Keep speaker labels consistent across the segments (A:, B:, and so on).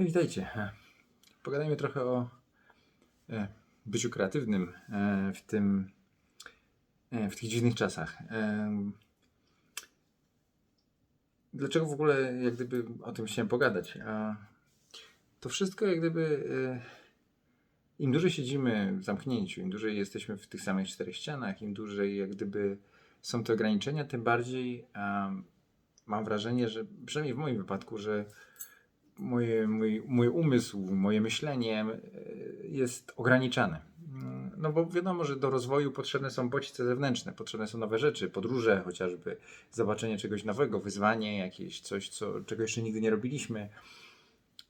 A: Witajcie. Pogadajmy trochę o e, byciu kreatywnym e, w tym, e, w tych dziwnych czasach. E, Dlaczego w ogóle jak gdyby o tym chciałem pogadać? To wszystko jak gdyby e, im dłużej siedzimy w zamknięciu, im dłużej jesteśmy w tych samych czterech ścianach, im dłużej jak gdyby są te ograniczenia, tym bardziej mam wrażenie, że przynajmniej w moim wypadku, że moje, mój, mój umysł, moje myślenie e, jest ograniczane. Mm, No bo wiadomo, że do rozwoju potrzebne są bodźce zewnętrzne, potrzebne są nowe rzeczy, podróże chociażby, zobaczenie czegoś nowego, wyzwanie jakieś, coś, co, czego jeszcze nigdy nie robiliśmy.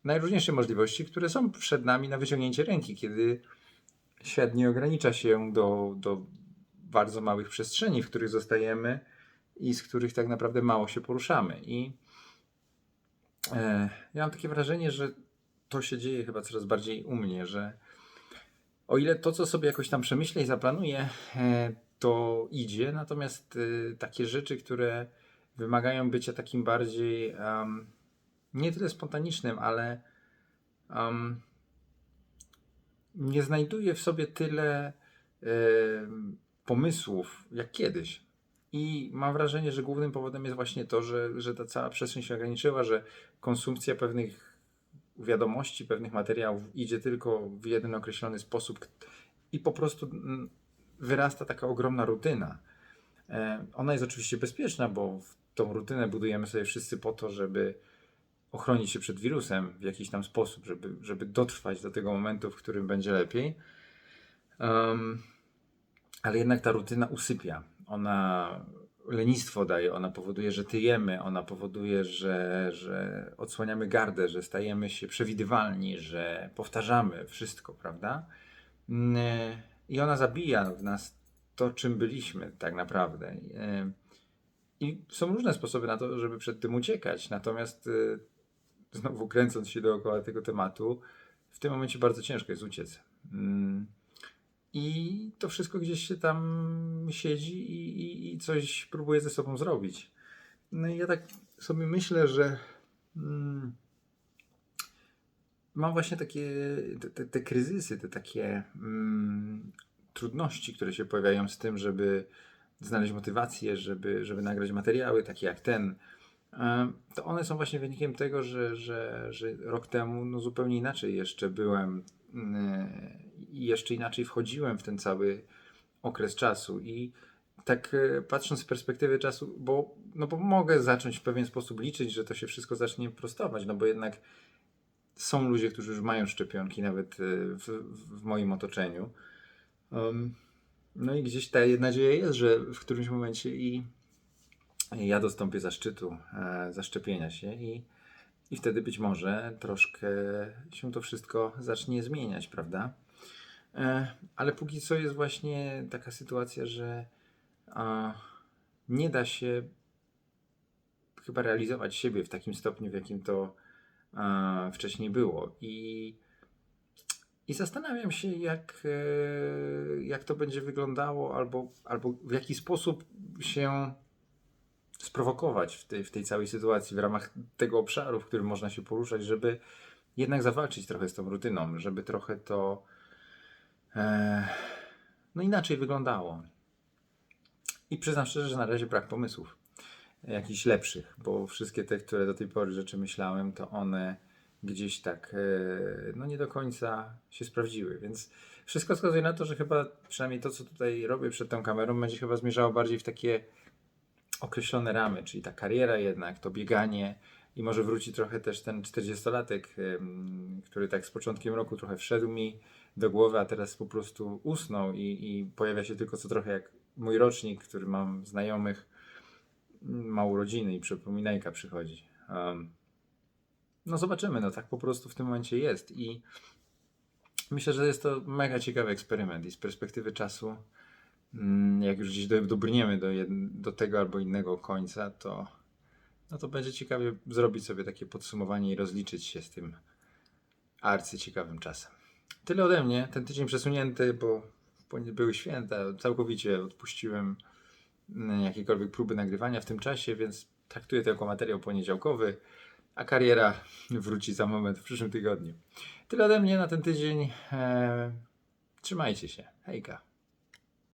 A: Najróżniejsze możliwości, które są przed nami na wyciągnięcie ręki, kiedy świat nie ogranicza się do, do bardzo małych przestrzeni, w których zostajemy i z których tak naprawdę mało się poruszamy. I ja mam takie wrażenie, że to się dzieje chyba coraz bardziej u mnie, że o ile to, co sobie jakoś tam przemyślę i zaplanuję, e, to idzie, natomiast e, takie rzeczy, które wymagają bycia takim bardziej em, nie tyle spontanicznym, ale em, nie znajduję w sobie tyle em, pomysłów jak kiedyś. I mam wrażenie, że głównym powodem jest właśnie to, że, że ta cała przestrzeń się ograniczyła, że konsumpcja pewnych wiadomości, pewnych materiałów idzie tylko w jeden określony sposób i po prostu mm, wyrasta taka ogromna rutyna. E, Ona jest oczywiście bezpieczna, bo tą rutynę budujemy sobie wszyscy po to, żeby ochronić się przed wirusem w jakiś tam sposób, żeby, żeby dotrwać do tego momentu, w którym będzie lepiej. Em, ale jednak ta rutyna usypia. Ona lenistwo daje, ona powoduje, że tyjemy, ona powoduje, że, że odsłaniamy gardę, że stajemy się przewidywalni, że powtarzamy wszystko, prawda? Mm, I ona zabija w nas to, czym byliśmy tak naprawdę. E, I są różne sposoby na to, żeby przed tym uciekać. Natomiast e, znowu kręcąc się dookoła tego tematu, w tym momencie bardzo ciężko jest uciec. I to wszystko gdzieś się tam siedzi i, i, i coś próbuje ze sobą zrobić. No i ja tak sobie myślę, że mm, mam właśnie takie te, te, te kryzysy, te takie mm, trudności, które się pojawiają z tym, żeby znaleźć motywację, żeby, żeby nagrać materiały takie jak ten. To one są właśnie wynikiem tego, że, że, że rok temu no zupełnie inaczej jeszcze byłem mm, jeszcze inaczej wchodziłem w ten cały okres czasu. I tak e, patrząc z perspektywy czasu, bo, no bo mogę zacząć w pewien sposób liczyć, że to się wszystko zacznie prostować, no bo jednak są ludzie, którzy już mają szczepionki, nawet e, w, w moim otoczeniu. Um, no i gdzieś ta nadzieja jest, że w którymś momencie i ja dostąpię zaszczytu e, zaszczepienia się i, i wtedy być może troszkę się to wszystko zacznie zmieniać, prawda? E, ale póki co jest właśnie taka sytuacja, że nie da się chyba realizować siebie w takim stopniu, w jakim to wcześniej było. I, i zastanawiam się, jak, e, jak to będzie wyglądało, albo, albo w jaki sposób się sprowokować w tej, w tej całej sytuacji, w ramach tego obszaru, w którym można się poruszać, żeby jednak zawalczyć trochę z tą rutyną, żeby trochę to no inaczej wyglądało. I przyznam szczerze, że na razie brak pomysłów jakichś lepszych, bo wszystkie te, które do tej pory rzeczy myślałem, to one gdzieś tak e, no nie do końca się sprawdziły, więc wszystko wskazuje na to, że chyba przynajmniej to, co tutaj robię przed tą kamerą, będzie chyba zmierzało bardziej w takie określone ramy, czyli ta kariera jednak, to bieganie i może wróci trochę też ten 40-latek, ym, który tak z początkiem roku trochę wszedł mi do głowy, a teraz po prostu usnął i, i pojawia się tylko co trochę jak mój rocznik, który mam znajomych, ma urodziny i przypominajka przychodzi. Ym, no zobaczymy, no tak po prostu w tym momencie jest i myślę, że jest to mega ciekawy eksperyment i z perspektywy czasu mm, jak już gdzieś do- dobrniemy do, do tego albo innego końca, to, no to będzie ciekawie zrobić sobie takie podsumowanie i rozliczyć się z tym arcyciekawym czasem. Tyle ode mnie. Ten tydzień przesunięty, bo były święta. Całkowicie odpuściłem mm, jakiekolwiek próby nagrywania w tym czasie, więc traktuję to jako materiał poniedziałkowy. a kariera wróci za moment w przyszłym tygodniu. Tyle ode mnie na ten tydzień. E, trzymajcie się. Hejka.